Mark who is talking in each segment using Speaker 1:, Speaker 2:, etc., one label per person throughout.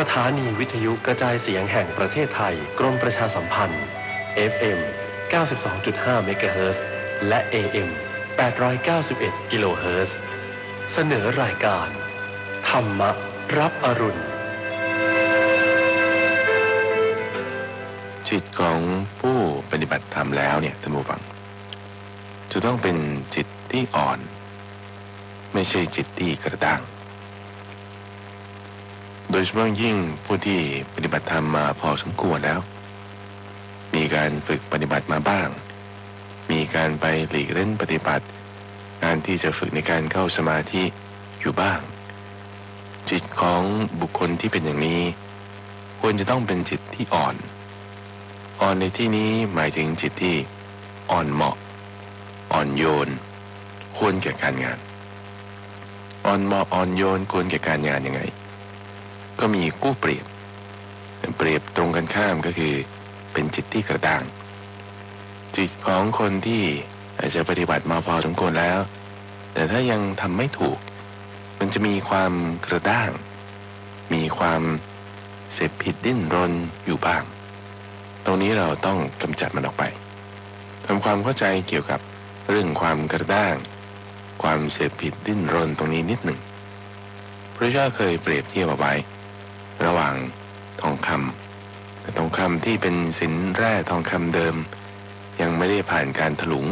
Speaker 1: สถานีวิทยุกระจายเสียงแห่งประเทศไทย กรมประชาสัมพันธ์ FM 92.5เมกะเฮิรตซ์และ AM 891 กิโลเฮิรตซ์เสนอรายการ ธรรมรับอรุณ
Speaker 2: จิตของผู้ปฏิบัติธรรมแล้วเนี่ยท่านผู้ฟัง จะต้องเป็นจิตที่อ่อน ไม่ใช่จิตที่กระด้าง โดยเฉพาะยิ่งผู้ที่ปฏิบัติธรรมมาพอสมควรแล้ว มีการฝึกปฏิบัติมาบ้าง มีการไปหลีกเล่นปฏิบัติ การที่จะฝึกในการเข้าสมาธิอยู่บ้าง จิตของบุคคลที่เป็นอย่างนี้ ควรจะต้องเป็นจิตที่อ่อน อ่อนในที่นี้หมายถึงจิตที่อ่อนเหมาะ อ่อนโยน ควรแก่การงาน อ่อนเหมาะอ่อนโยนควรแก่การงานยังไง ก็มีกู้เปรียบ เปรียบตรงกันข้ามก็คือเป็นจิตที่กระด้าง จิตของคนที่อาจจะปฏิบัติมาพอสมควรแล้ว แต่ถ้ายังทำไม่ถูก มันจะมีความกระด้าง มีความเสพผิดดิ้นรนอยู่บ้าง ตรงนี้เราต้องกำจัดมันออกไปทำความเข้าใจเกี่ยวกับเรื่องความกระด้าง ความเสพผิดดิ้นรนตรงนี้นิดหนึ่งพระเจ้าเคยเปรียบเทียบเอาไว้ ระหว่างทองคำทองคำที่เป็นสินแร่ทองคำเดิม ยังไม่ได้ผ่านการถลุง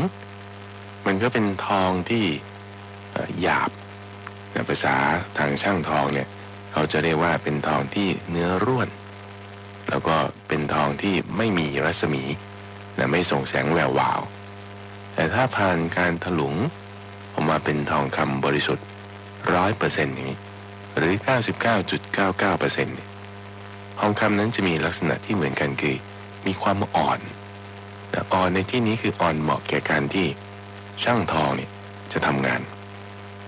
Speaker 2: มันก็เป็นทองที่หยาบในภาษาทางช่างทองเนี่ยเขาจะเรียกว่าเป็นทองที่เนื้อร่วน แล้วก็เป็นทองที่ไม่มีรัศมีและไม่ส่งแสงแวววาว แต่ถ้าผ่านการถลุงออกมาเป็นทองคำบริสุทธิ์ร้อยเปอร์เซ็นต์อย่างนี้ หรือ 99.99%เนี่ยทองคำนั้นจะมีลักษณะที่เหมือนกันคือ มีความอ่อนแต่อ่อนในที่นี้คืออ่อนเหมาะแก่การที่ช่างทองเนี่ยจะทำงาน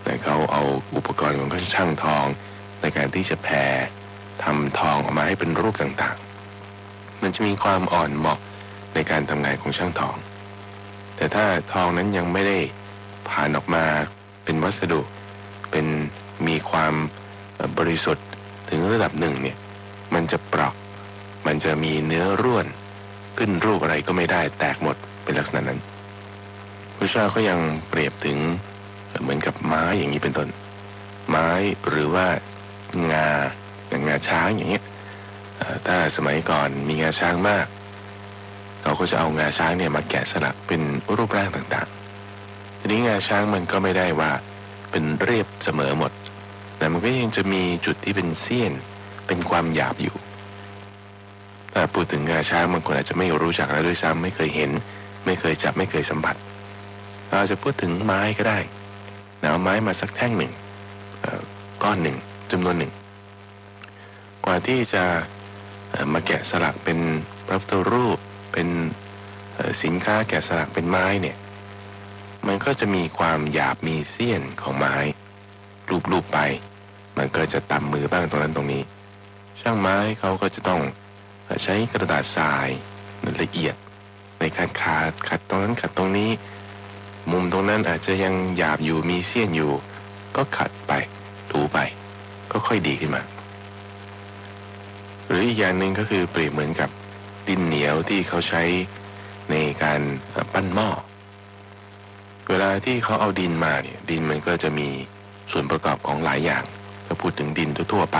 Speaker 2: แต่เขาเอาอุปกรณ์ของช่างทอง ในการที่จะแผ่ทำทองออกมาให้เป็นรูปต่างๆ มันจะมีความอ่อนเหมาะในการทำงานของช่างทอง แต่ถ้าทองนั้นยังไม่ได้ผ่านออกมาเป็นวัสดุ เป็นมีความ บริสุทธิ์ถึงระดับหนึ่งเนี่ยมันจะเปราะมันจะมีเนื้อร่วน ขึ้นรูปอะไรก็ไม่ได้แตกหมดเป็นลักษณะนั้นพระเจ้าก็ยังเปรียบถึงเหมือนกับไม้อย่างนี้เป็นต้น ไม้หรือว่างาอย่างงาช้างอย่างเงี้ยถ้าสมัยก่อนมีงาช้างมากเขาก็จะเอางาช้างเนี่ยมาแกะสลักเป็นรูปร่างต่างๆทีนี้งาช้างมันก็ไม่ได้ว่าเป็นเรียบเสมอหมด แต่มันก็ยังจะมีจุดที่เป็นเสี้ยน เป็นความหยาบอยู่ ถ้าพูดถึงงาช้างบางคนอาจจะไม่รู้จักแล้วด้วยซ้ำไม่เคยเห็น ไม่เคยจับไม่เคยสัมผัส เราจะพูดถึงไม้ก็ได้นะเอาไม้มาสักแท่งหนึ่งก้อนหนึ่งจำนวนหนึ่ง กว่าที่จะมาแกะสลักเป็นพระพุทธรูปเป็นสินค้าแกะสลักเป็นไม้เนี่ย มันก็จะมีความหยาบมีเสี้ยนของไม้รูปๆไป มันก็จะต่ำมือบ้างตรงนั้นตรงนี้ ช่างไม้เขาก็จะต้องใช้กระดาษทรายละเอียด ในการขาดขัดตรงนั้นขัดตรงนี้ มุมตรงนั้นอาจจะยังหยาบอยู่มีเสี้ยนอยู่ ก็ขัดไปถูไป ก็ค่อยดีขึ้นมา หรืออีกอย่างหนึ่งก็คือเปรียบเหมือนกับดินเหนียวที่เขาใช้ในการปั้นหม้อเวลาที่เขาเอาดินมาเนี่ยดินมันก็จะมีส่วนประกอบของหลายอย่าง ถ้าพูดถึงดินทั่วๆไป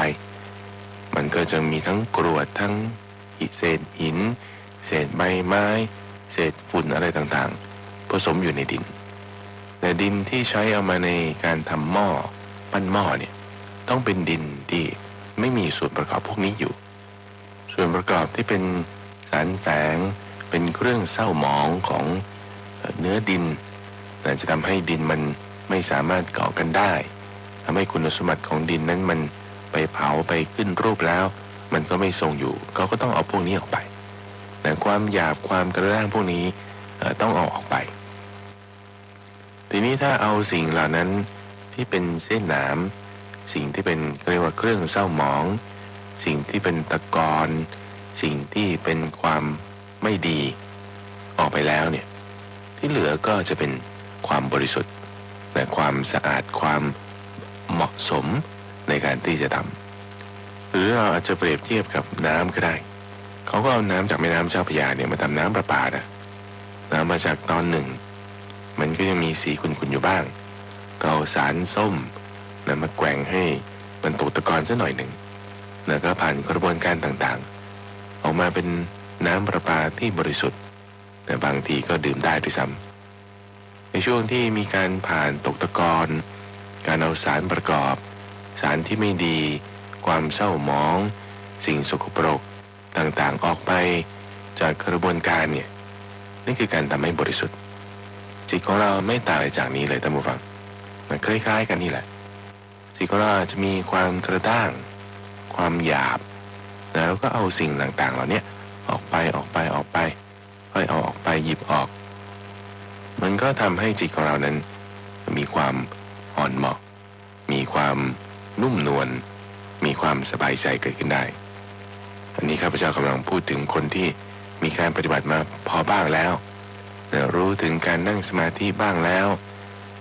Speaker 2: มันก็จะมีทั้งกรวดทั้งเศษหิน เศษใบไม้ เศษฝุ่นอะไรต่างๆ ผสมอยู่ในดิน แต่ดินที่ใช้เอามาในการทำหม้อปั้นหม้อเนี่ยต้องเป็นดินที่ไม่มีส่วนประกอบพวกนี้อยู่ ส่วนประกอบที่เป็นสารแฝงเป็นเครื่องเศร้าหมองของเนื้อดินจะทำให้ดินมันไม่สามารถเกาะกันได้ ทำให้คุณสมบัติของดินนั้นมันไปเผาไปขึ้นรูปแล้ว มันก็ไม่ทรงอยู่เขาก็ต้องเอาพวกนี้ออกไปแต่ความหยาบความกระด้างพวกนี้ต้องเอาออกไป ทีนี้ถ้าเอาสิ่งเหล่านั้นที่เป็นเส้นหนามสิ่งที่เป็นเรียกว่าเครื่องเศร้าหมอง สิ่งที่เป็นตะกอนสิ่งที่เป็นความไม่ดีออกไปแล้วเนี่ยที่เหลือก็จะเป็นความบริสุทธิ์และความสะอาดความ เหมาะสมในการที่จะทหรือเราอาจจะเปรียบเทียบกับน้ำก็ได้ เขาก็เอาน้ำจากแม่น้ำเจ้าพระยาเนี่ยมาทำน้ำประปานะน้ำมาจากตอนหนึ่ง มันก็ยังมีสีขุ่นๆอยู่บ้างก็เอาสารส้มนะมาแกว่งให้มันตกตะกอนซะหน่อยหนึ่งแล้วก็ผ่านกระบวนการต่างๆ ออกมาเป็นน้ำประปาที่บริสุทธิ์ แต่บางทีก็ดื่มได้ด้วยซ้ำในช่วงที่มีการผ่านตกตะกอน การเอาสารประกอบ สารที่ไม่ดี ความเศร้าหมอง สิ่งสกปรกต่างๆออกไปจากกระบวนการเนี่ยนี่คือการทำให้บริสุทธิ์ จิตของเราไม่ต่างอะไรจากนี้เลยท่านผู้ฟังมันคล้ายๆกันนี่แหละ จิตของเราจจะมีความกระด้าง ความหยาบแล้วก็เอาสิ่งต่างๆ เหล่านี้ออกไปออกไปออกไปค่อยเอาออกไปหยิบออก มันก็ทำให้จิตของเรานั้น มีความ อ่อนเหมาะ มีความนุ่มนวล มีความสบายใจเกิดขึ้นได้ อันนี้ข้าพเจ้ากำลังพูดถึงคนที่มีการปฏิบัติมาพอบ้างแล้วนะรู้ถึงการนั่งสมาธิบ้างแล้ว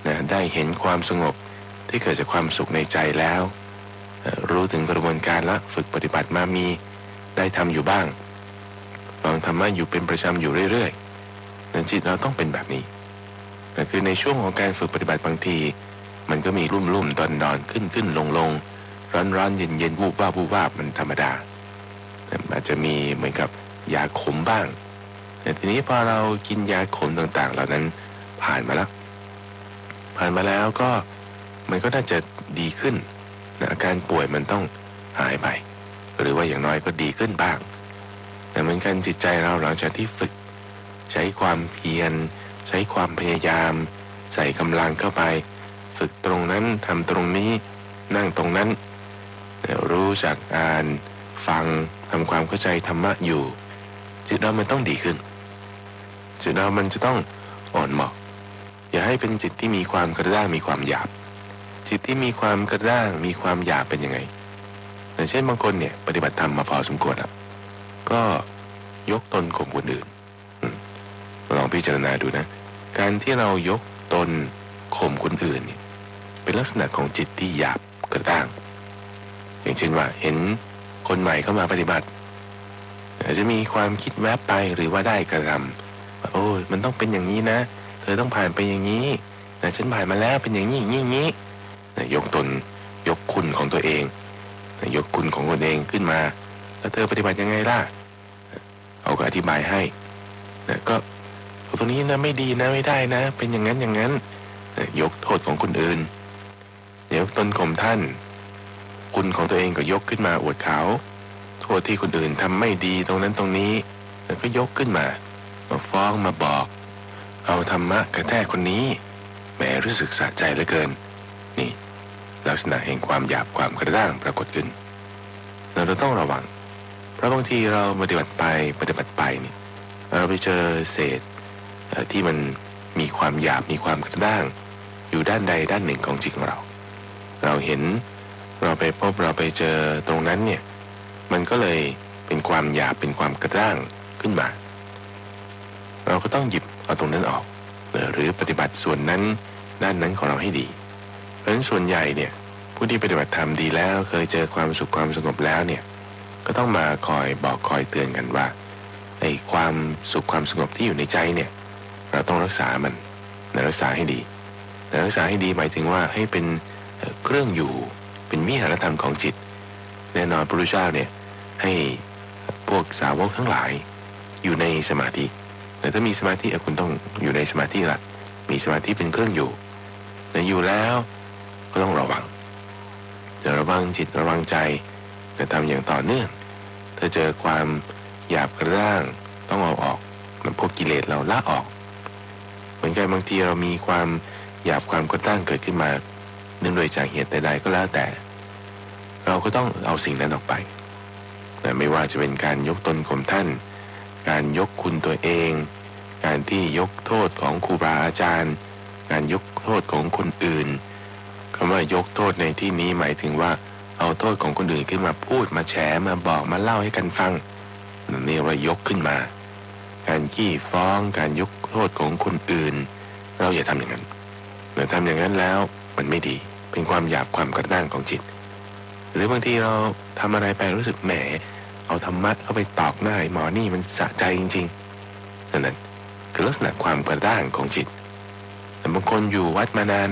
Speaker 2: นะได้เห็นความสงบที่เกิดจากความสุขในใจแล้วนะรู้ถึงกระบวนการละฝึกปฏิบัติมามีได้ทำอยู่บ้างฟังธรรมะอยู่เป็นประจำอยู่เรื่อยๆนะจิตเราต้องเป็นแบบนี้แต่คือในช่วงของการฝึกปฏิบัติบางที มันก็มีรุ่มรุ่มดอนดอนขึ้นขึ้นลงลงร้อนร้อนเย็นเย็นวูบวาบวูบวาบมันธรรมดาอาจจะมีเหมือนกับยาขมบ้าง แต่ทีนี้พอเรากินยาขมต่างๆ เหล่านั้นผ่านมาแล้ว ผ่านมาแล้วก็มันก็น่าจะดีขึ้นอาการป่วยมันต้องหายไป หรือว่าอย่างน้อยก็ดีขึ้นบ้าง แต่เหมือนกันจิตใจเราหลังจากที่ฝึก ใช้ความเพียร ใช้ความพยายาม ใส่กำลังเข้าไป ฝึกตรงนั้นทำตรงนี้นั่งตรงนั้นรู้จักอ่านฟังทำความเข้าใจธรรมะอยู่ จิตเรามันต้องดีขึ้น จิตเรามันจะต้องอ่อนเหมาะ อย่าให้เป็นจิตที่มีความกระด้างมีความหยาบ จิตที่มีความกระด้างมีความหยาบเป็นยังไงอย่างเช่นบางคนเนี่ยปฏิบัติธรรมมาพอสมควรแล้วก็ยกตนข่มคนอื่นลองพิจารณาดูนะ การที่เรายกตนข่มคนอื่นเนี่ย เป็นลักษณะของจิตที่หยาบกระด้าง อย่างเช่นว่าเห็นคนใหม่เข้ามาปฏิบัติอาจจะมีความคิดแวบไปหรือว่าได้กระทำว่าโอ้ยมันต้องเป็นอย่างนี้นะ เธอต้องผ่านไปอย่างนี้นะฉันผ่านมาแล้วเป็นอย่างนี้อย่างนี้อย่างนี้นะยกตนยกคุณของตัวเองนะยกคุณของตนเองขึ้นมา แล้วเธอปฏิบัติยังไงล่ะเอาก็อธิบายให้นะก็ตรงนี้นะไม่ดีนะไม่ได้นะ เป็นอย่างนั้นอย่างนั้นนะยกโทษของคนอื่น เดี๋ยวตนข่มท่าน คุณของตัวเองก็ยกขึ้นมาอวดเขา โทษที่คนอื่นทำไม่ดีตรงนั้นตรงนี้แล้วก็ยกขึ้นมา มาฟ้องมาบอก เอาธรรมะกระแทกคนนี้แหมรู้สึกสะใจเหลือเกิน นี่ ลักษณะแห่งความหยาบความกระด้างปรากฏขึ้น เราต้องระวัง เพราะบางทีเราปฏิบัติไปปฏิบัติไปนี่เราไปเจอเศษที่มันมีความหยาบมีความกระด้าง อยู่ด้านใดด้านหนึ่งของจิตของเรา เราเห็น เราไปพบเราไปเจอตรงนั้นเนี่ย มันก็เลยเป็นความหยาบเป็นความกระด้างขึ้นมา เราก็ต้องหยิบเอาตรงนั้นออก หรือปฏิบัติส่วนนั้นด้านนั้นของเราให้ดี เพราะฉะนั้นส่วนใหญ่เนี่ยผู้ที่ปฏิบัติธรรมดีแล้วเคยเจอความสุขความสงบแล้วเนี่ยก็ต้องมาคอยบอกคอยเตือนกันว่าไอ้ความสุขความสงบที่อยู่ในใจเนี่ยเราต้องรักษามันรักษาให้ดีนะรักษาให้ดีหมายถึงว่าให้เป็น เครื่องอยู่เป็นวิหารธรรมของจิต แน่นอนพระพุทธเจ้าเนี่ยให้พวกสาวกทั้งหลายอยู่ในสมาธิ แต่ถ้ามีสมาธิคุณต้องอยู่ในสมาธิละมีสมาธิเป็นเครื่องอยู่แต่อยู่แล้วก็ต้องระวังจะระวังจิตระวังใจ แต่ทำอย่างต่อเนื่อง ถ้าเจอความหยาบกระด้างต้องเอาออกมันพวกกิเลสเราละออก เหมือนกันบางทีเรามีความหยาบความกระด้างเกิดขึ้นมา เนื่องโดยจากเหตุใดๆก็แล้วแต่ เราก็ต้องเอาสิ่งนั้นออกไปแต่ไม่ว่าจะเป็นการยกตนข่มท่าน การยกคุณตัวเอง การที่ยกโทษของครูบาอาจารย์ การยกโทษของคนอื่นคำว่ายกโทษในที่นี้หมายถึงว่าเอาโทษของคนอื่นขึ้นมาพูดมาแฉมาบอกมาเล่าให้กันฟังนี่ว่ายกขึ้นมา การขี้ฟ้องการยกโทษของคนอื่น เราอย่าทำอย่างนั้นแต่ทำอย่างนั้นแล้วมันไม่ดี เป็นความหยาบความกระด้างของจิต หรือบางทีเราทำอะไรไปรู้สึกแหม เอาธรรมะเข้าไปตอกหน้าหมอนี่มันสะใจจริงๆนั่นนั่นคือลักษณะความกระด้างของจิต แต่บางคนอยู่วัดมานาน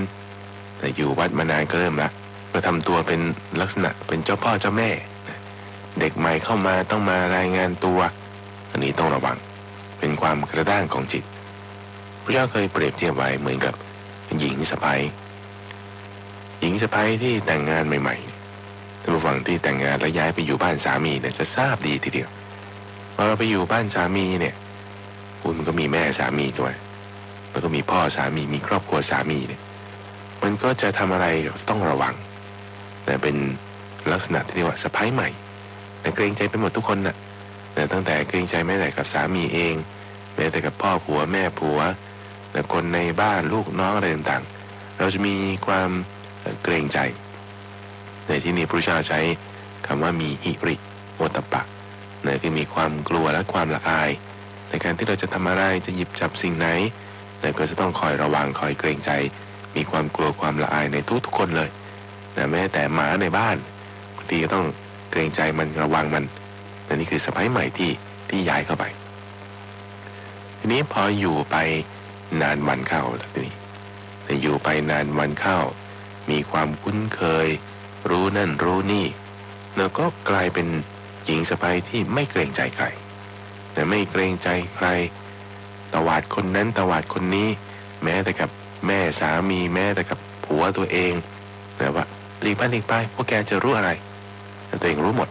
Speaker 2: แต่อยู่วัดมานานก็เริ่มละก็ทำตัวเป็นลักษณะเป็นเจ้าพ่อเจ้าแม่ เด็กใหม่เข้ามาต้องมารายงานตัว อันนี้ต้องระวัง เป็นความกระด้างของจิต พระเจ้าเคยเปรียบเทียบไว้เหมือนกับหญิงสะพ้ย หญิงสะพ้ยที่แต่งงานใหม่ๆท่านผู้ฟังที่แต่งงานแล้วย้ายไปอยู่บ้านสามีเนี่ยจะทราบดีทีเดียวพอเราไปอยู่บ้านสามีเนี่ยคุณมันก็มีแม่สามีด้วยแล้วก็มีพ่อสามีมีครอบครัวสามีเนี่ย มันก็จะทำอะไรต้องระวัง แต่เป็นลักษณะที่เรียกว่าสะพ้ายใหม่ แต่เกรงใจไปหมดทุกคนน่ะแต่ตั้งแต่เกรงใจแม้แต่กับสามีเองแม้แต่กับพ่อผัวแม่ผัว แต่คนในบ้านลูกน้องอะไรต่างๆ เราจะมีความ เกรงใจ ในที่นี้พระเจ้าใช้คำว่ามีหิริโอตตปปะเนี่ยคือมีความกลัวและความละอาย ในการที่เราจะทำอะไรจะหยิบจับสิ่งไหนเนี่ยก็จะต้องคอยระวังคอยเกรงใจ มีความกลัวความละอายในทุกๆคนเลยนะแม้แต่หมาในบ้านบางทีก็ต้องเกรงใจมันระวังมันและนี่คือสไปใหม่ที่ที่ย้ายเข้าไป ทีนี้พออยู่ไปนานวันเข้าแล้วทีนี้แต่อยู่ไปนานวันเข้า มีความคุ้นเคย รู้นั่นรู้นี่แล้วก็กลายเป็นหญิงสะใภ้ที่ไม่เกรงใจใคร แต่ไม่เกรงใจใครตวาดคนนั้นตวาดคนนี้ แม้แต่กับแม่สามีแม้แต่กับผัวตัวเองแต่ว่าหลีกไปหลีกไปพวกแกจะรู้อะไรแต่ตัวเองรู้หมด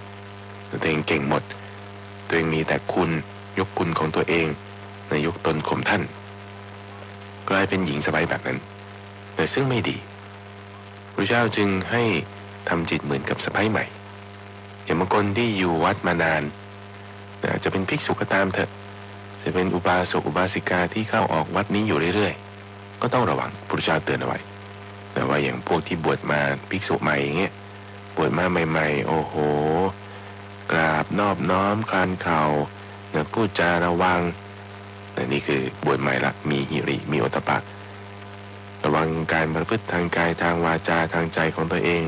Speaker 2: แต่ตัวเองเก่งหมด ตัวเองมีแต่คุณยกคุณของตัวเองในยกตนข่มท่าน กลายเป็นหญิงสบายแบบนั้น แต่ซึ่งไม่ดี พระเจ้าจึงให้ทำจิตเหมือนกับสะพ้ายใหม่ อย่างบางคนที่อยู่วัดมานานอาจจะเป็นภิกษุก็ตามเถอะ จะเป็นอุบาสกอุบาสิกาที่เข้าออกวัดนี้อยู่เรื่อยๆ ก็ต้องระวังพระเจ้าเตือนเอาไว้ แต่ว่าอย่างพวกที่บวชมาภิกษุใหม่อย่างเงี้ย บวชมาใหม่ ๆ โอ้โห กราบนอบน้อมคลานเข่าเนี่ยพูดจาระวังแต่นี่คือบวชใหม่ละ มีหิริ มีโอตตปปะ ระวังการประพฤติทางกายทางวาจาทางใจของตัวเอง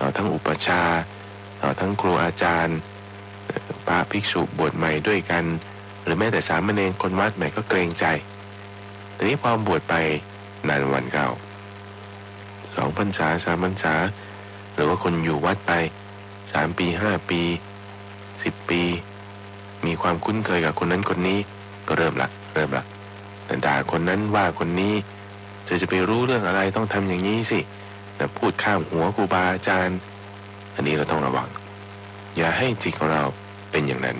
Speaker 2: ต่อทั้งอุปชาต่อทั้งครูอาจารย์พระภิกษุบวชใหม่ด้วยกัน หรือแม้แต่สามเณรคนวัดใหม่ก็เกรงใจแต่นี้พอบวชไปนานวันเก่าสองพรรษาสามพรรษา หรือว่าคนอยู่วัดไปสามปีห้าปีสิบปี มีความคุ้นเคยกับคนนั้นคนนี้ก็เริ่มละเริ่มละแต่ด่าคนนั้นว่าคนนี้ เธอจะไปรู้เรื่องอะไรต้องทำอย่างนี้สิแต่พูดข้ามหัวครูบาอาจารย์ อันนี้เราต้องระวัง อย่าให้จิตของเราเป็นอย่างนั้น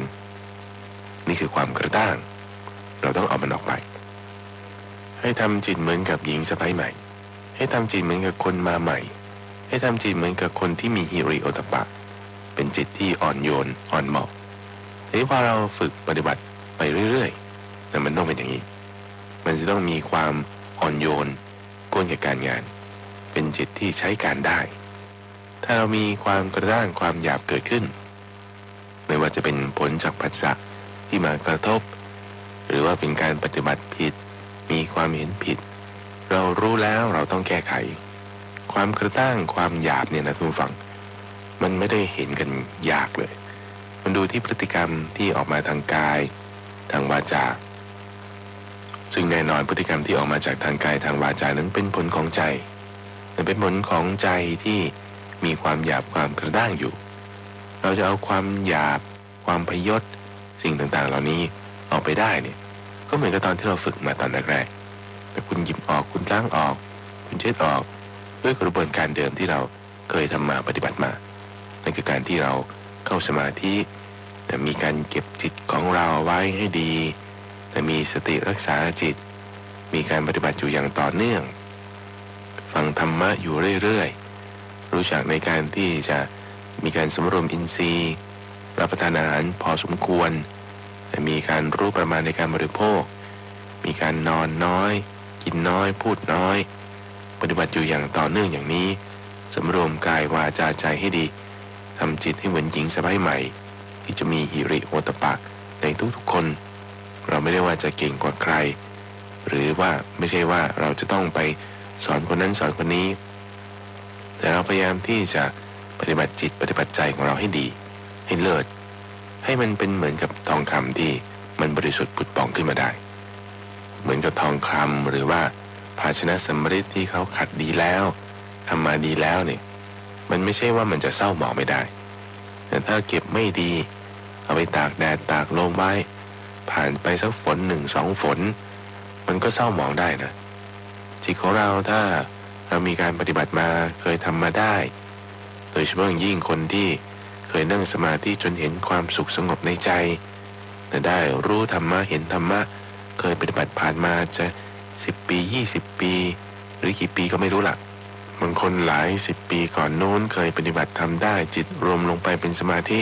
Speaker 2: นี่คือความกระด้าง เราต้องเอามันออกไป ให้ทำจิตเหมือนกับหญิงสะใภ้ใหม่ ให้ทำจิตเหมือนกับคนมาใหม่ ให้ทำจิตเหมือนกับคนที่มีฮิริโอตปะ เป็นจิตที่อ่อนโยนอ่อนเหมาะทีนี้พอเราฝึกปฏิบัติไปเรื่อยๆแต่มันต้องเป็นอย่างนี้ มันจะต้องมีความ อ่อนโยนกวนกับการงาน เป็นจิตที่ใช้การได้ ถ้าเรามีความกระด้างความหยาบเกิดขึ้น ไม่ว่าจะเป็นผลจากผัสสะที่มากระทบ หรือว่าเป็นการปฏิบัติผิด มีความเห็นผิด เรารู้แล้วเราต้องแก้ไข ความกระด้างความหยาบเนี่ยนะทุกฝังมันไม่ได้เห็นกันยากเลย มันดูที่พฤติกรรมที่ออกมาทางกาย ทางวาจา ซึ่งแน่นอนพฤติกรรมที่ออกมาจากทางกายทางวาจานั้นเป็นผลของใจเป็นผลของใจที่มีความหยาบความกระด้างอยู่ เราจะเอาความหยาบ ความพยศสิ่งต่างๆ เหล่านี้ออกไปได้เนี่ยก็เหมือนกับตอนที่เราฝึกมาตอนแรกๆแต่คุณหยิบออกคุณล้างออก คุณเช็ดออก ด้วยกระบวนการเดิมที่เราเคยทำมาปฏิบัติมานั่นคือการที่เราเข้าสมาธิแต่มีการเก็บจิตของเราไว้ให้ดี แต่มีสติรักษาจิต มีการปฏิบัติอยู่อย่างต่อเนื่อง ฟังธรรมะอยู่เรื่อยๆ รู้จักในการที่จะมีการสำรวมอินทรีย์ รับประทานอาหารพอสมควร มีการรู้ประมาณในการบริโภค มีการนอนน้อย กินน้อย พูดน้อย ปฏิบัติอยู่อย่างต่อเนื่องอย่างนี้สำรวมกายวาจาใจให้ดีทำจิตให้เหมือนหญิงสบายใหม่ ที่จะมีหิริโอตปะในทุกๆคน เราไม่ได้ว่าจะเก่งกว่าใคร หรือว่าไม่ใช่ว่าเราจะต้องไปสอนคนนั้นสอนคนนี้ แต่เราพยายามที่จะปฏิบัติจิตปฏิบัติใจของเราให้ดี ให้เลิศ ให้มันเป็นเหมือนกับทองคำที่มันบริสุทธิ์ผุดป่องขึ้นมาได้ เหมือนกับทองคำหรือว่าภาชนะสำริดที่เขาขัดดีแล้วทำมาดีแล้วเนี่ยมันไม่ใช่ว่ามันจะเศร้าหมองไม่ได้ แต่ถ้าเก็บไม่ดี เอาไปตากแดดตากลมไว้ ผ่านไปสักฝนหนึ่งสองฝน มันก็เศร้าหมองได้นะจิตของเราถ้าเรามีการปฏิบัติมาเคยทำมาได้ โดยเฉพาะยิ่งคนที่เคยนั่งสมาธิจนเห็นความสุขสงบในใจ แต่ได้รู้ธรรมะเห็นธรรมะ เคยปฏิบัติผ่านมาจะสิบปียี่สิบปี หรือกี่ปีก็ไม่รู้ละบางคนหลายสิบปีก่อนโน้นเคยปฏิบัติทำได้จิตรวมลงไปเป็นสมาธิ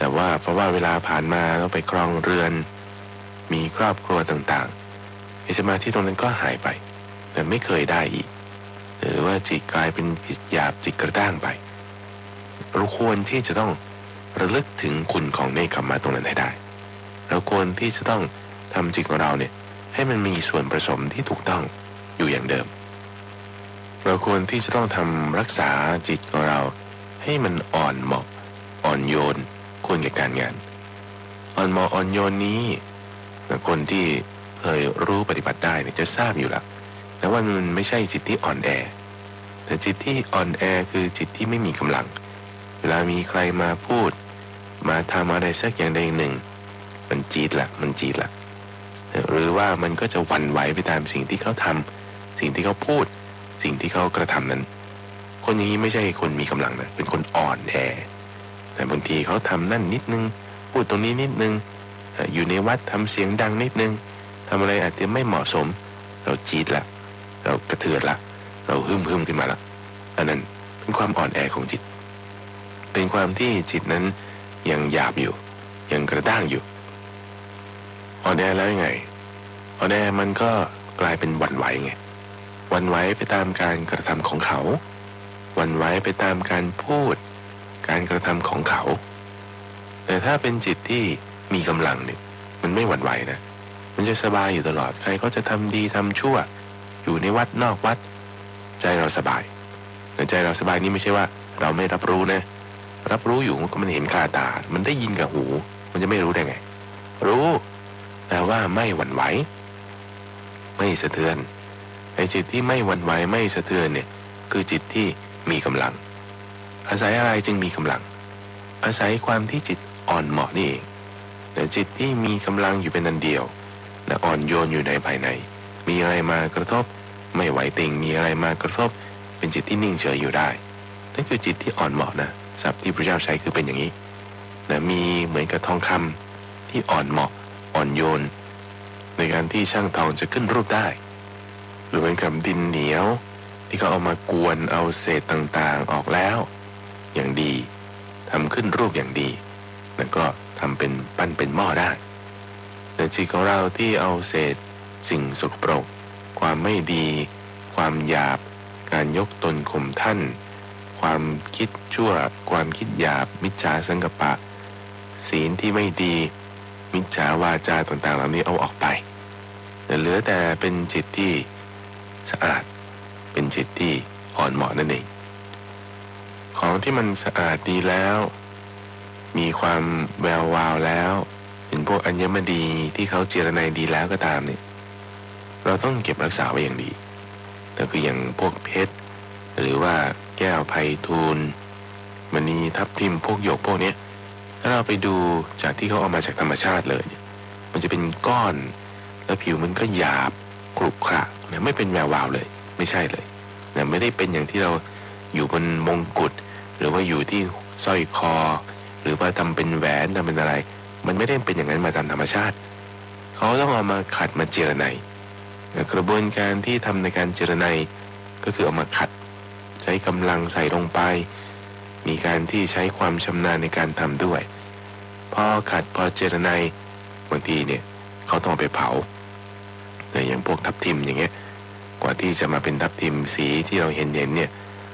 Speaker 2: แต่ว่าเพราะว่าเวลาผ่านมาต้องไปครองเรือน มีครอบครัวต่างๆไอ้สมาธิตรงนั้นก็หายไป แต่ไม่เคยได้อีก หรือว่าจิตกลายเป็นจิตหยาบจิตกระด้างไปเราควรที่จะต้องระลึกถึงคุณของเนคขมมะตรงนั้นให้ได้ เราควรที่จะต้องทำจิตของเราเนี่ยให้มันมีส่วนผสมที่ถูกต้องอยู่อย่างเดิม เราควรที่จะต้องทำรักษาจิตของเราให้มันอ่อนเหมาะอ่อนโยน ควรแก่การงานอ่อนมาะอ่อนโยนนี้ คนที่เคยรู้ปฏิบัติได้เนี่ยจะทราบอยู่แล้วแต่ว่ามันไม่ใช่จิตที่อ่อนแอ แต่จิตที่อ่อนแอคือจิตที่ไม่มีกำลัง เวลามีใครมาพูด มาทำอะไรสักอย่างใดอย่างหนึ่ง มันจีดละมันจีดละหรือว่ามันก็จะหวั่นไหวไปตามสิ่งที่เขาทำสิ่งที่เขาพูด สิ่งที่เขากระทำนั้น คนอย่างนี้ไม่ใช่คนมีกำลังนะเป็นคนอ่อนแอ แต่บางทีเขาทำนั่นนิดนึง พูดตรงนี้นิดนึง อยู่ในวัดทำเสียงดังนิดนึงทำอะไรอาจจะไม่เหมาะสม เราจีดละ เรากระเทือนละ เราหึมหึมขึ้นมาละ อันนั้นเป็นความอ่อนแอของจิต เป็นความที่จิตนั้นยังหยาบอยู่ ยังกระด้างอยู่ อ่อนแอแล้วยังไง อ่อนแอมันก็กลายเป็นวันไหวไง วันไหวไปตามการกระทำของเขา วันไหวไปตามการพูด การกระทำของเขา แต่ถ้าเป็นจิตที่มีกำลังเนี่ยมันไม่หวั่นไหวนะ มันจะสบายอยู่ตลอด ใครเขาจะทำดีทำชั่ว อยู่ในวัดนอกวัด ใจเราสบายแต่ใจเราสบายนี่ไม่ใช่ว่า เราไม่รับรู้นะ รับรู้อยู่ก็มันเห็นคาตา มันได้ยินกับหู มันจะไม่รู้ได้ไง รู้ แต่ว่าไม่หวั่นไหว ไม่สะเทือนไอ้จิตที่ไม่หวั่นไหวไม่สะเทือนเนี่ย คือจิตที่มีกำลัง อาศัยอะไรจึงมีกำลัง อาศัยความที่จิตอ่อนเหมาะนี่เองแต่จิตที่มีกำลังอยู่เป็นอันเดียว และอ่อนโยนอยู่ในภายใน มีอะไรมากระทบ ไม่ไหวติงมีอะไรมากระทบ เป็นจิตที่นิ่งเฉยอยู่ได้นั่นคือจิตที่อ่อนเหมาะนะศัพท์ที่พระเจ้าใช้คือเป็นอย่างนี้นะมีเหมือนกับทองคำที่อ่อนเหมาะอ่อนโยน ในการที่ช่างทองจะขึ้นรูปได้ หรือเหมือนกับดินเหนียว ที่เขาเอามากวนเอาเศษต่างๆออกแล้ว อย่างดีทำขึ้นรูปอย่างดี แล้วก็ทำเป็นปั้นเป็นหม้อได้แต่จิตของเราที่เอาเศษ สิ่งสกปรก ความไม่ดี ความหยาบ การยกตนข่มท่าน ความคิดชั่ว ความคิดหยาบ มิจฉาสังกปะ ศีลที่ไม่ดี มิจฉาวาจาต่างๆ เหล่านี้เอาออกไปแต่เหลือแต่เป็นจิตที่สะอาด เป็นจิตที่อ่อนเหมาะนั่นเอง ของที่มันสะอาดดีแล้ว มีความแวววาวแล้วเป็นพวกอัญมณีที่เขาเจรไนดีแล้วก็ตามเนี่ยเราต้องเก็บรักษาไว้อย่างดีแต่คืออย่างพวกเพชร หรือว่าแก้วไพทูลมณีทับทิมพวกหยกพวกเนี้ยถ้าเราไปดูจากที่เขาเอามาจากธรรมชาติเลยเนี่ยมันจะเป็นก้อนแล้วผิวมันก็หยาบกรุบกระเนี่ยไม่เป็นแวววาวเลย ไม่ใช่เลยเนี่ยไม่ได้เป็นอย่างที่เรา อยู่บนมงกุฎหรือว่าอยู่ที่สร้อยคอ หรือว่าทำเป็นแหวนทำเป็นอะไร มันไม่ได้เป็นอย่างนั้นมาตามธรรมชาติ เขาต้องเอามาขัดมาเจรไนกระบวนการที่ทำในการเจรไนก็คือเอามาขัด ใช้กำลังใส่ลงไป มีการที่ใช้ความชำนาญในการทำด้วยพอขัดพอเจรไนบางทีเนี่ยเขาต้องไปเผาแต่อย่างพวกทับทิมอย่างเงี้ยกว่าที่จะมาเป็นทับทิมสีที่เราเห็นเห็นเนี่ย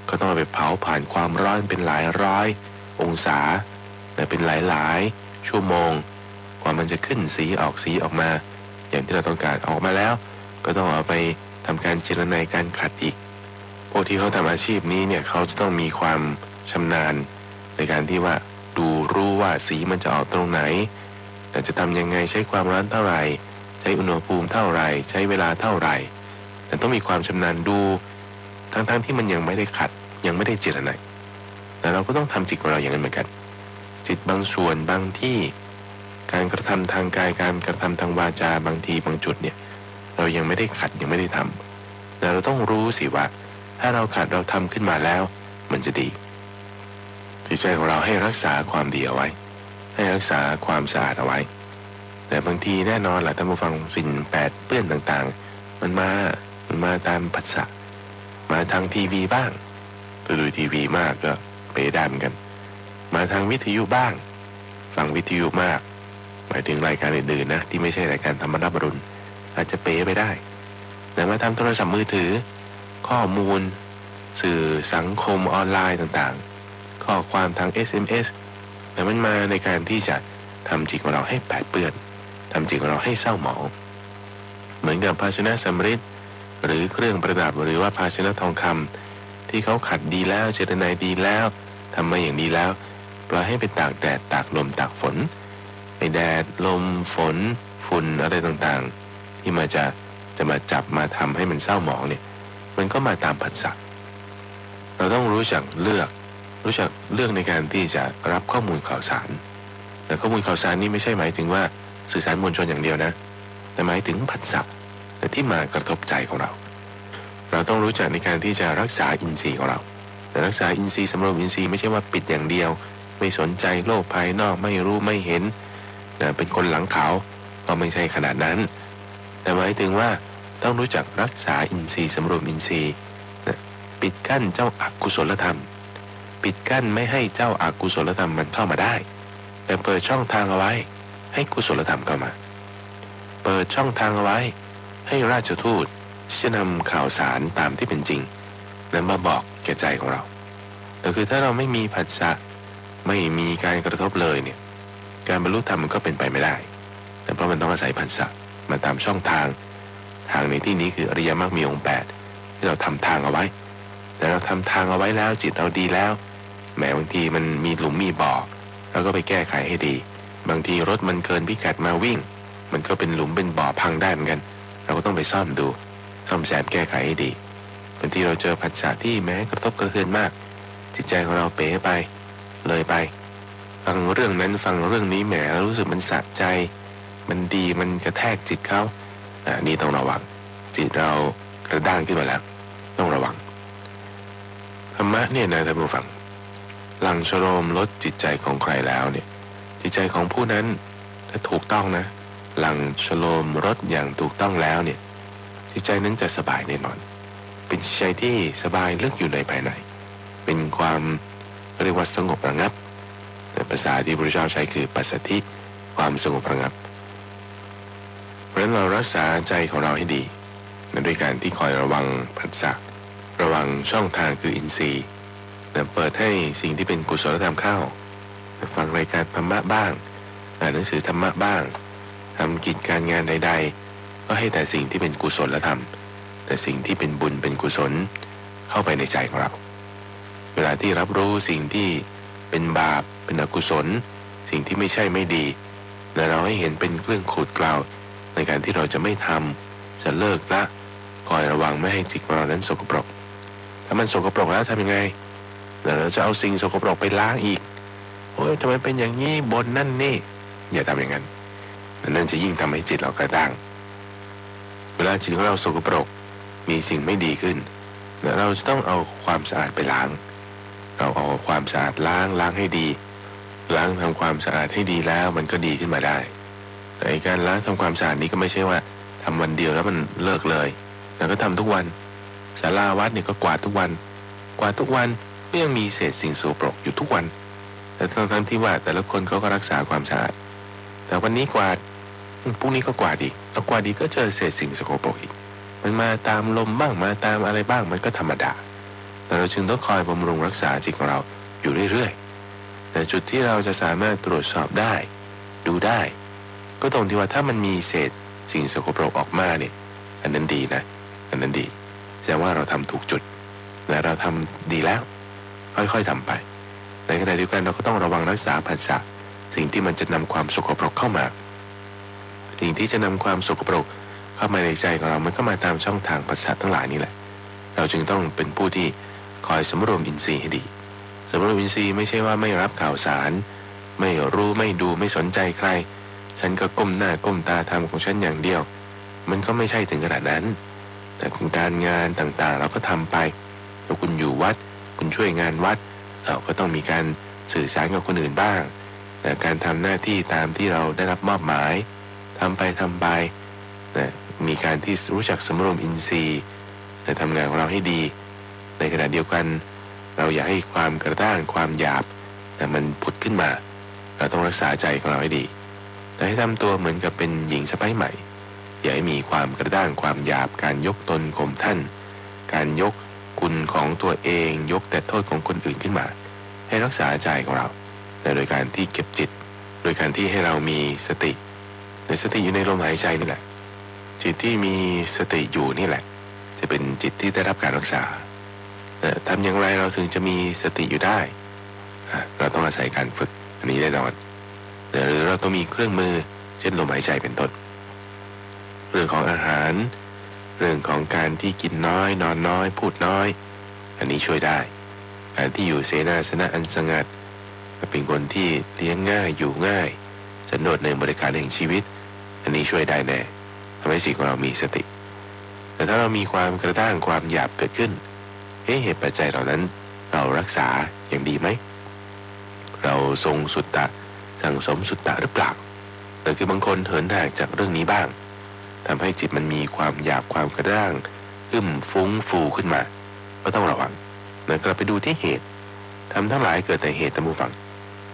Speaker 2: ก็ต้องไปเผาผ่านความร้อนเป็นหลายร้อย องศาแต่เป็นหลายหลายชั่วโมง กว่ามันจะขึ้นสีออกสีออกมา อย่างที่เราต้องการออกมาแล้ว ก็ต้องเอาไปทำการเจรไนการขัดอีกพวกที่เขาทำอาชีพนี้เนี่ยเขาจะต้องมีความชำนาญ ในการที่ว่าดูรู้ว่าสีมันจะออกตรงไหน แต่จะทำยังไงใช้ความร้อนเท่าไหร่ ใช้อุณหภูมิเท่าไหร่ ใช้เวลาเท่าไหร่ แต่ต้องมีความชำนาญดู ทั้งๆที่มันยังไม่ได้ขัด ยังไม่ได้เจรไนยแต่เราก็ต้องทำจิตของเราอย่างนั้นเหมือนกัน จิตบางส่วนบางที่การกระทำทางกายการกระทำทางวาจาบางทีบางจุดเนี่ย เรายังไม่ได้ขัดยังไม่ได้ทำแต่เราต้องรู้สิว่า ถ้าเราขัดเราทำขึ้นมาแล้ว มันจะดีจิตใจของเราให้รักษาความดีเอาไว้ ให้รักษาความสะอาดเอาไว้ แต่บางทีแน่นอนแหละท่านผู้ฟังสิ่งแปดเปื้อนต่างๆ มันมา มันมาตามผัสสะ มาทางทีวีบ้างถ้าดูทีวีมากก็เปได้เหมือนกัน มาทางวิทยุบ้าง ฟังวิทยุมาก หมายถึงรายการอื่นๆนะ ที่ไม่ใช่รายการธรรมรับรุณอาจจะเป๋ไปได้ แต่มาทำโทรศัพท์มือถือ ข้อมูล สื่อสังคมออนไลน์ต่างๆ ข้อความทาง SMS แต่มันมาในการที่จะทำจิตของเราให้แปดเปื้อนทำจิตของเราให้เศร้าหมอง เหมือนกับภาชนะสำริด หรือเครื่องประดับหรือว่าภาชนะทองคำที่เขาขัดดีแล้วเจรไนายดีแล้วทำมาอย่างดีแล้วปล่อยให้ไปตากแดดตากลมตากฝนไปแดดลมฝนฝุ่นอะไรต่างๆ ที่มาจะจะมาจับมาทำให้มันเศร้าหมองเนี่ย มันก็มาตามผัสสะเราต้องรู้จักเลือก รู้จักเลือกในการที่จะรับข้อมูลข่าวสาร แต่ข้อมูลข่าวสารนี่ไม่ใช่หมายถึงว่าสื่อสารมวลชนอย่างเดียวนะ แต่หมายถึงผัสสะ แต่ที่มากระทบใจของเรา เราต้องรู้จักในการที่จะรักษาอินทรีย์ของเรา แต่รักษาอินทรีย์สำรวมอินทรีย์ไม่ใช่ว่าปิดอย่างเดียว ไม่สนใจโลกภายนอกไม่รู้ไม่เห็นนะเป็นคนหลังเขาก็ไม่ใช่ขนาดนั้น แต่หมายถึงว่าต้องรู้จักรักษาอินทรีย์สำรวมอินทรีย์นะปิดกั้นเจ้าอากุศลธรรม ปิดกั้นไม่ให้เจ้าอากุศลธรรมมันเข้ามาได้ แต่เปิดช่องทางเอาไว้ให้กุศลธรรมเข้ามา เปิดช่องทางเอาไว้ ให้ราชทูตที่จะนำข่าวสารตามที่เป็นจริง นั้นมาบอกแก่ใจของเราแต่คือถ้าเราไม่มีผัสสะไม่มีการกระทบเลยเนี่ยการบรรลุธรรมมันก็เป็นไปไม่ได้ แต่เพราะมันต้องอาศัยผัสสะมาตามช่องทาง ทางในที่นี้คืออริยมรรคมีองค์แปดที่เราทำทางเอาไว้ แต่เราทำทางเอาไว้แล้วจิตเราดีแล้วแม้บางทีมันมีหลุมมีบ่อเราก็ไปแก้ไขให้ดี บางทีรถมันเกินพิกัดมาวิ่ง มันก็เป็นหลุมเป็นบ่อพังได้เหมือนกัน เราก็ต้องไปซ่อมดูซ่อมแซมแก้ไขให้ดีบางทีเราเจอผัสสะที่แม้กระทบกระเทือนมาก จิตใจของเราเป๋ไป เลยไป ฟังเรื่องนั้นฟังเรื่องนี้แหมแล้วรู้สึกมันสะใจ มันดีมันกระแทกจิตเขาอ่านี่ต้องระวัง จิตเรากระด้างขึ้นมาแล้ว ต้องระวังธรรมะเนี่ยนะท่านผู้ฟังหลังชโลมลดจิตใจของใครแล้วเนี่ย จิตใจของผู้นั้นถ้าถูกต้องนะ หลังชโลมรถอย่างถูกต้องแล้วเนี่ยจิตใจนั้นจะสบายแน่นอน เป็นใจที่สบายลึกอยู่ในภายใน เป็นความเรียกว่าสงบระงับภาษาที่พระเจ้าใช้คือปัสสธิความสงบระงับ เพราะฉะนั้นเรารักษาใจของเราให้ดีนด้วยการที่คอยระวังผัสสะระวังช่องทางคืออินทรีย์แต่เปิดให้สิ่งที่เป็นกุศลธรรมเข้า ฟังรายการธรรมะบ้าง อ่านหนังสือธรรมะบ้าง ทำกิจการงานใด ๆ ก็ให้แต่สิ่งที่เป็นกุศลธรรม แต่สิ่งที่เป็นบุญเป็นกุศลเข้าไปในใจของเรา เวลาที่รับรู้สิ่งที่เป็นบาปเป็นอกุศล สิ่งที่ไม่ใช่ไม่ดีแต่เราให้เห็นเป็นเครื่องขูดกล่าว ในการที่เราจะไม่ทำจะเลิกละคอยระวังไม่ให้จิตของเรานั้นสกปรก ถ้ามันสกปรกแล้วทำยังไงเดี๋ยวเราจะเอาสิ่งสกปรกไปล้างอีกโอ้ยทำไมเป็นอย่างนี้บนนั่นนี่ อย่าทำอย่างนั้น นั่นจะยิ่งทำให้จิตเรากระด้าง เวลาจิตของเราสกปรก มีสิ่งไม่ดีขึ้น เราจะต้องเอาความสะอาดไปล้าง เราเอาความสะอาดล้างล้างให้ดี ล้างทำความสะอาดให้ดีแล้วมันก็ดีขึ้นมาได้ แต่การล้างทำความสะอาดนี้ก็ไม่ใช่ว่าทำวันเดียวแล้วมันเลิกเลยแต่ก็ทำทุกวันศาลาวัดเนี่ยก็กวาดทุกวัน กวาดทุกวันก็ยังมีเศษสิ่งโสโปรกอยู่ทุกวัน แต่ทั้งทั้งที่ว่าแต่ละคนเขาก็รักษาความสะอาด แต่วันนี้กวาด พรุ่งนี้ก็กวาดอีกเอากวาดอีกก็เจอเศษสิ่งสกปรกอีก มันมาตามลมบ้างมาตามอะไรบ้างมันก็ธรรมดา แต่เราจึงต้องคอยบำรุงรักษาจิตของเราอยู่เรื่อยๆ แต่จุดที่เราจะสามารถตรวจสอบได้ ดูได้ ก็ตรงที่ว่าถ้ามันมีเศษสิ่งสกปรกออกมาเนี่ย อันนั้นดีนะ อันนั้นดีแสดงว่าเราทำถูกจุด และเราทำดีแล้ว ค่อยๆทำไป ในขณะเดียวกันเราก็ต้องระวังรักษาภาษาสิ่งที่มันจะนำความสกปรกเข้ามา สิ่งที่จะนำความสกปรกเข้ามาในใจของเรา มันก็มาตามช่องทางภาษาททั้งหลายนี่แหละ เราจึงต้องเป็นผู้ที่คอยสำรวมอินทรีย์ให้ดีสำรวมอินทรีย์ไม่ใช่ว่าไม่รับข่าวสาร ไม่รู้ไม่ดูไม่สนใจใคร ฉันก็ก้มหน้าก้มตาทำของฉันอย่างเดียว มันก็ไม่ใช่ถึงขนาดนั้น แต่คุณการงานต่างๆ เราก็ทำไปแล้วคุณอยู่วัด คุณช่วยงานวัดเราก็ต้องมีการสื่อสารกับคนอื่นบ้าง แต่การทำหน้าที่ตามที่เราได้รับมอบหมาย ทำไปทำไปนะมีการที่รู้จักสำรวมอินทรีย์แต่ทำงานของเราให้ดี ในขณะเดียวกัน เราอย่าให้ความกระด้างความหยาบแต่มันผุดขึ้นมา เราต้องรักษาใจของเราให้ดีแต่ให้ทำตัวเหมือนกับเป็นหญิงสะใภ้ใหม่ อย่าให้มีความกระด้างความหยาบการยกตนข่มท่าน การยกคุณของตัวเองยกแต่โทษของคนอื่นขึ้นมา ให้รักษาใจของเราแต่โดยการที่เก็บจิต โดยการที่ให้เรามีสติ ในสติอยู่ในลมหายใจนี่แหละ จิตที่มีสติอยู่นี่แหละ จะเป็นจิตที่ได้รับการรักษาทำอย่างไรเราถึงจะมีสติอยู่ได้ เราต้องอาศัยการฝึกอันนี้แน่นอนหรือเราต้องมีเครื่องมือเช่นลมหายใจเป็นต้น เรื่องของอาหาร เรื่องของการที่กินน้อย นอนน้อย พูดน้อย อันนี้ช่วยได้ การที่อยู่เสนาสนะอันสงัดเป็นคนที่เลี้ยงง่ายอยู่ง่ายสันโดษในบริการแห่งชีวิต อันนี้ช่วยได้แน่ทำให้จิตของเรามีสติ แต่ถ้าเรามีความกระด้างความหยาบเกิดขึ้นเอ๊ะเหตุปัจจัยเหล่านั้นเรารักษาอย่างดีไหม เราทรงสุตตะสั่งสมสุตตะหรือเปล่าแต่คือบางคนเหินห่างจากเรื่องนี้บ้างทำให้จิตมันมีความหยาบความกระด้างอึมฟุ้งฟูขึ้นมา ก็ต้องระวังนะกลับไปดูที่เหตุทำทั้งหลายเกิดแต่เหตุตามบูฟัง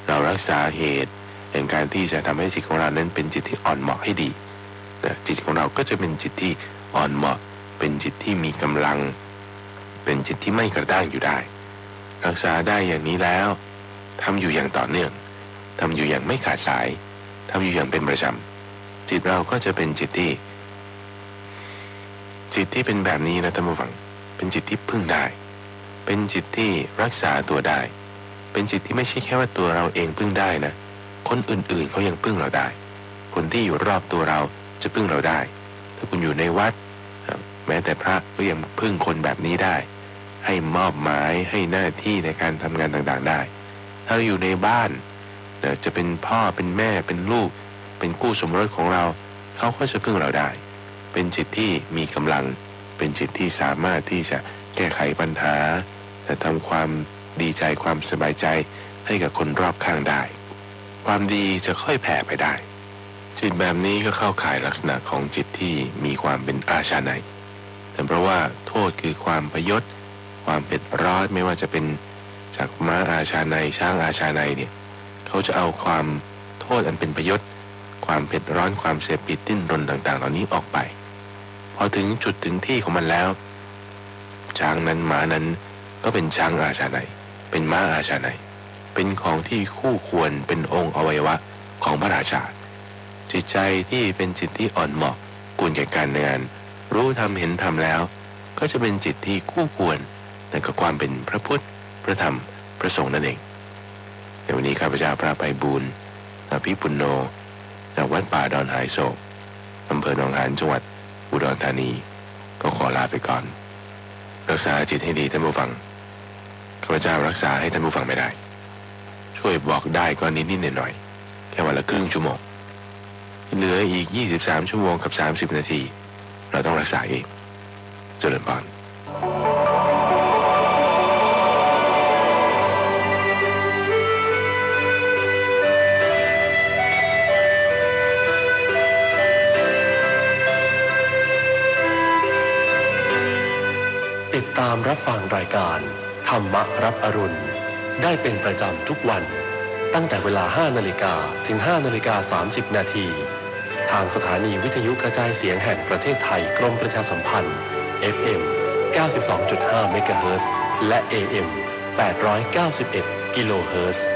Speaker 2: เรารักษาเหตุ แห่งการที่จะทำให้จิตของเรานั้นเป็นจิตที่อ่อนเหมาะให้ดีนะจิตของเราก็จะเป็นจิตที่อ่อนเหมาะ เป็นจิตที่มีกำลัง เป็นจิตที่ไม่กระด้างอยู่ได้ รักษาได้อย่างนี้แล้วทำอยู่อย่างต่อเนื่องทำอยู่อย่างไม่ขาดสายทำอยู่อย่างเป็นประจำจิตเราก็จะเป็นจิตที่ จิตที่เป็นแบบนี้นะท่านผู้ฟัง เป็นจิตที่พึ่งได้ เป็นจิตที่รักษาตัวได้ เป็นจิตที่ไม่ใช่แค่ว่าตัวเราเองพึ่งได้นะ คนอื่นๆเขายังพึ่งเราได้ คนที่อยู่รอบตัวเราจะพึ่งเราได้ ถ้าคุณอยู่ในวัด แม้แต่พระก็ยังพึ่งคนแบบนี้ได้ ให้มอบหมายให้หน้าที่ในการทำงานต่างๆได้ ถ้าเราอยู่ในบ้านจะเป็นพ่อเป็นแม่เป็นลูก เป็นกู้สมรสของเราเขาก็จะพึ่งเราได้ เป็นจิตที่มีกำลัง เป็นจิตที่สามารถที่จะแก้ไขปัญหาจะทำความดีใจความสบายใจให้กับคนรอบข้างได้ ความดีจะค่อยแผ่ไปได้ จิตแบบนี้ก็เข้าข่ายลักษณะของจิตที่มีความเป็นอาชาในแต่เพราะว่าโทษคือความพยศ ความเผ็ดร้อนไม่ว่าจะเป็นจากม้าอาชาในช้างอาชาในเนี่ยเขาจะเอาความโทษอันเป็นประยศความเผ็ดร้อนความเสพติดดิ้นรนต่าง ๆ เหล่านี้ออกไป พอถึงจุดถึงที่ของมันแล้ว ช้างนั้นม้านั้นก็เป็นช้างอาชาในเป็นม้าอาชาใน เป็นของที่คู่ควรเป็นองค์อวัยวะของพระราชา จิตใจที่เป็นจิตที่อ่อนเหมาะกุลแก่การงาน รู้ทำเห็นทำแล้ว ก็จะเป็นจิตที่คู่ควรแต่กับความเป็นพระพุทธ พระธรรม พระสงฆ์นั่นเองในวันนี้ข้าพเจ้าพระไปบูรณ์อภิปุณโนจากวัดป่าดอนหายโศกอำเภอหนองหานจังหวัดอุดรธานี ก็ขอลาไปก่อน รักษาจิตให้ดีท่านผู้ฟังข้าพเจ้ารักษาให้ท่านผู้ฟังไม่ได้ ช่วยบอกได้ก็นิดๆหน่อยๆแค่วันละครึ่งชั่วโมง เหลืออีก 23 ชั่วโมงกับ 30 นาที เราต้องรักษาเองเจริญพร
Speaker 1: ติดตามรับฟังรายการ ธรรมรับอรุณ ได้เป็นประจำทุกวัน ตั้งแต่เวลา 5 นาฬิกาถึง 5 นาฬิกา 30 นาที ทางสถานีวิทยุกระจายเสียงแห่งประเทศไทยกรมประชาสัมพันธ์ FM 92.5เมกะเฮิรตซ์และ AM 891 กิโลเฮิรตซ์